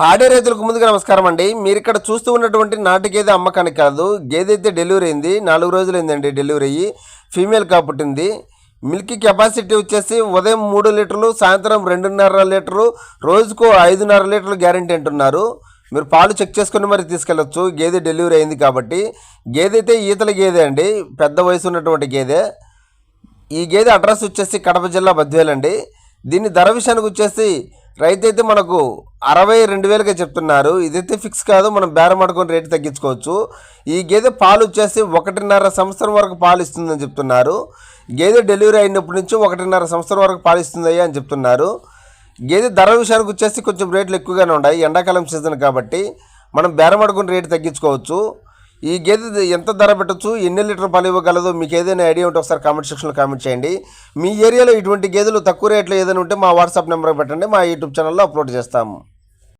పాడే రైతులకు ముందుగా నమస్కారం అండి. మీరు ఇక్కడ చూస్తూ ఉన్నటువంటి నాటు గేదె అమ్మకానికి కాదు గేదె అయితే డెలివరీ అయింది నాలుగు రోజులు అయిందండి డెలివరీ అయ్యి ఫీమేల్ కాబుట్టింది మిల్క్ కెపాసిటీ వచ్చేసి ఉదయం మూడు లీటర్లు సాయంత్రం రెండున్నర లీటర్లు రోజుకు ఐదున్నర లీటర్లు గ్యారంటీ అంటున్నారు. మీరు పాలు చెక్ చేసుకుని మరి తీసుకెళ్ళొచ్చు గేదె డెలివరీ అయింది కాబట్టి. గేదె అయితే ఈతల గేదె అండి పెద్ద వయసు ఉన్నటువంటి గేదె. ఈ గేదె అడ్రస్ వచ్చేసి కడప జిల్లా బద్వేలండి. దీని ధర విషయానికి వచ్చేసి రైతు అయితే మనకు అరవై రెండు వేలుగా చెప్తున్నారు. ఇదైతే ఫిక్స్ కాదు మనం బేరం ఆడుకొని రేటు తగ్గించుకోవచ్చు. ఈ గేదె పాలు వచ్చేసి ఒకటిన్నర సంవత్సరం వరకు పాలు ఇస్తుందని చెప్తున్నారు. గేదె డెలివరీ అయినప్పటి నుంచి ఒకటిన్నర సంవత్సరం వరకు పాలు ఇస్తుందయ్యా అని చెప్తున్నారు. గేదె ధర విషయానికి వచ్చేసి కొంచెం రేట్లు ఎక్కువగానే ఉన్నాయి. ఎండాకాలం సీజన్ కాబట్టి మనం బేరమడుకుని రేటు తగ్గించుకోవచ్చు. ఈ గేదె ఎంత ధర పెట్టచ్చు ఎన్ని లీటర్ పాలు ఇవ్వగలదో మీకు ఏదైనా ఐడియా ఉంటే ఒకసారి కామెంట్ సెక్షన్లో కామెంట్ చేయండి. మీ ఏరియాలో ఇటువంటి గేదెలు తక్కువ రేట్లో ఏదైనా ఉంటే మా వాట్సాప్ నెంబర్ పెట్టండి మా యూట్యూబ్ ఛానల్లో అప్లోడ్ చేస్తాము.